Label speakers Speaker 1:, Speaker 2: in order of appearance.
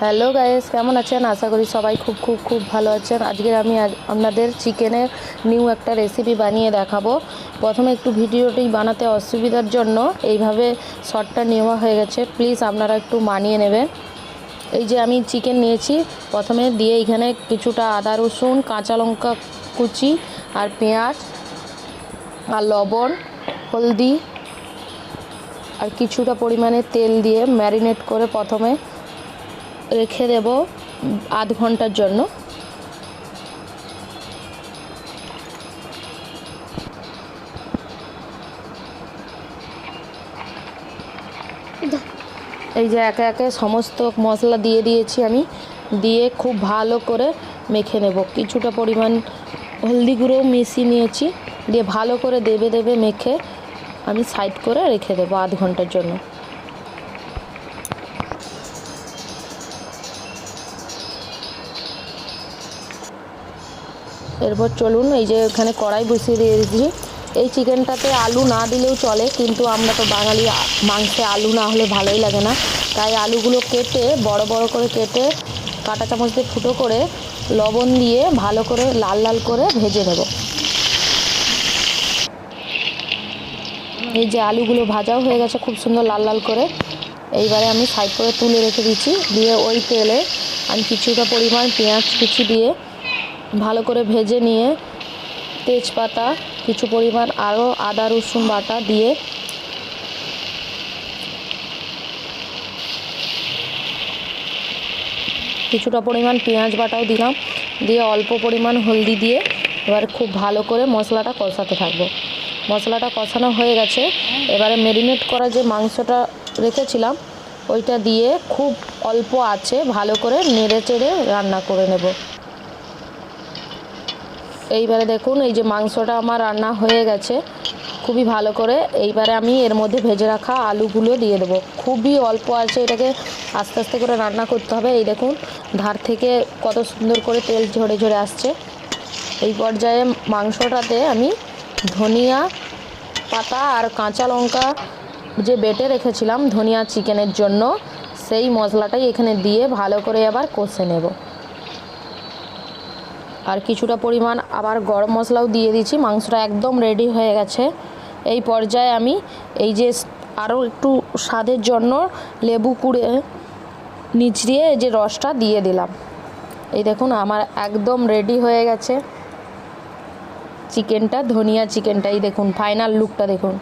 Speaker 1: Hello guys কেমন আছেন? আশা করি সবাই খুব খুব খুব ভালো আছেন। আজকে আমি আপনাদের চিকেনের নিউ একটা রেসিপি বানিয়ে দেখাবো। প্রথমে একটু ভিডিওটি বানাতে অসুবিধার জন্য এইভাবে শর্টটা নেওয়া হয়ে গেছে। প্লিজ আপনারা একটু মানিয়ে নেবেন। এই যে আমি চিকেন নিয়েছি। প্রথমে দিয়ে এখানে কিছুটা আদা, রসুন, কাঁচা লঙ্কা কুচি আর পেঁয়াজ আর লবণ, হলদি আর কিছুটা পরিমাণে তেল দিয়ে ম্যারিনেট করে প্রথমে রেখে দেব আধ ঘণ্টার জন্য। এই যে একে একে সমস্ত মশলা দিয়ে দিয়েছি আমি। দিয়ে খুব ভালো করে মেখে নেব। কিছুটা পরিমাণ হলদি গুঁড়ো মিশিয়ে নিয়েছি। দিয়ে ভালো করে দেবে দেবে মেখে আমি সাইড করে রেখে দেবো আধ ঘণ্টার জন্য। এরপর চলুন, এই যে এখানে কড়াই বসিয়ে দিয়ে দিয়েছি এই চিকেনটাতে আলু না দিলেও চলে, কিন্তু আমরা তো বাঙালি, মাংসে আলু না হলে ভালোই লাগে না। তাই আলুগুলো কেটে, বড় বড় করে কেটে, কাঁটা চামচ দিয়ে ফুটো করে, লবণ দিয়ে ভালো করে লাল লাল করে ভেজে নেব। এই যে আলুগুলো ভাজাও হয়ে গেছে, খুব সুন্দর লাল লাল করে। এইবারে আমি সাইড করে তুলে রেখে দিচ্ছি, দিয়ে ওই তেলে আমি কিছুটা পরিমাণ পেঁয়াজ কুচি দিয়ে ভালো করে ভেজে নিয়ে তেজপাতা, কিছু পরিমাণ আরও আদা, রসুন বাটা দিয়ে কিছুটা পরিমাণ পেঁয়াজ বাটাও দিলাম। দিয়ে অল্প পরিমাণ হলদি দিয়ে এবারে খুব ভালো করে মশলাটা কষাতে থাকব। মশলাটা কষানো হয়ে গেছে। এবারে মেরিনেট করা যে মাংসটা রেখেছিলাম, ওইটা দিয়ে খুব অল্প আছে, ভালো করে নেড়ে চেড়ে রান্না করে নেব। এইবারে দেখুন, এই যে মাংসটা আমার রান্না হয়ে গেছে। খুবই ভালো করে। এইবারে আমি এর মধ্যে ভেজে রাখা আলুগুলো দিয়ে দেবো। খুবই অল্প আছে, এটাকে আস্তে আস্তে করে রান্না করতে হবে। এই দেখুন, ধার থেকে কত সুন্দর করে তেল ঝরে ঝরে আসছে। এই পর্যায়ে মাংসটাতে আমি ধনিয়া পাতা আর কাঁচা লঙ্কা যে বেটে রেখেছিলাম ধনিয়া চিকেনের জন্য, সেই মশলাটাই এখানে দিয়ে ভালো করে আবার কষে নেব। আর কিছুটা পরিমাণ আবার গরম মশলাও দিয়ে দিচ্ছি। মাংসটা একদম রেডি হয়ে গেছে। এই পর্যায়ে আমি এই যে আরও একটু স্বাদের জন্য লেবু কুড়ে নিচড়িয়ে এই যে রসটা দিয়ে দিলাম। এই দেখুন, আমার একদম রেডি হয়ে গেছে। চিকেনটা, ধনিয়া চিকেনটা, এই দেখুন ফাইনাল লুকটা দেখুন।